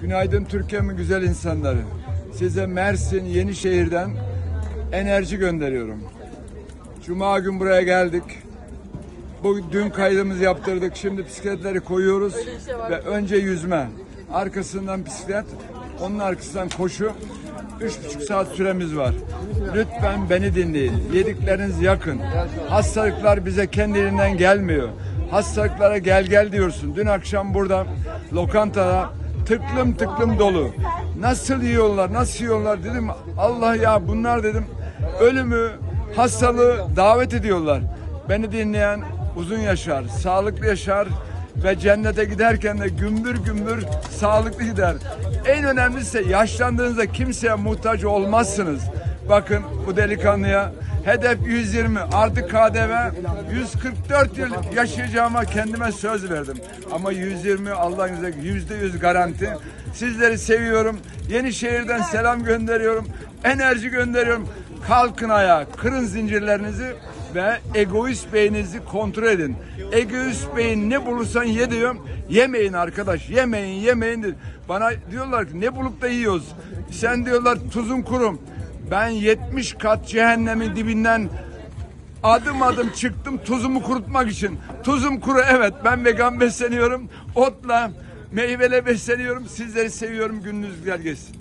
Günaydın Türkiye'min güzel insanları. Size Mersin Yenişehir'den enerji gönderiyorum. Cuma gün buraya geldik. Bu dün kaydımızı yaptırdık. Şimdi bisikletleri koyuyoruz ve önce yüzme, arkasından bisiklet, onun arkasından koşu. Üç buçuk saat süremiz var. Lütfen beni dinleyin. Yedikleriniz yakın. Hastalıklar bize kendiliğinden gelmiyor. Hastalıklara gel gel diyorsun. Dün akşam burada lokantada tıklım tıklım dolu. Nasıl yiyorlar, nasıl yiyorlar dedim. Allah ya bunlar dedim ölümü, hastalığı davet ediyorlar. Beni dinleyen uzun yaşar, sağlıklı yaşar ve cennete giderken de gümbür gümbür sağlıklı gider. En önemlisi yaşlandığınızda kimseye muhtaç olmazsınız. Bakın bu delikanlıya hedef 120 artık KDV 144 yıl yaşayacağıma kendime söz verdim. Ama 120 Allah'ın izniyle yüzde yüz garanti. Sizleri seviyorum. Yenişehir'den selam gönderiyorum. Enerji gönderiyorum. Kalkın ayağa, kırın zincirlerinizi ve egoist beyninizi kontrol edin. Egoist beyin ne bulursan ye diyorum. Yemeyin arkadaş, yemeyin, yemeyin. Bana diyorlar ki ne bulup da yiyoruz. Sen diyorlar tuzun kurum. Ben 70 kat cehennemin dibinden adım adım çıktım tuzumu kurutmak için. Tuzum kuru evet ben vegan besleniyorum. Otla, meyvele besleniyorum. Sizleri seviyorum. Gününüz güzel geçsin.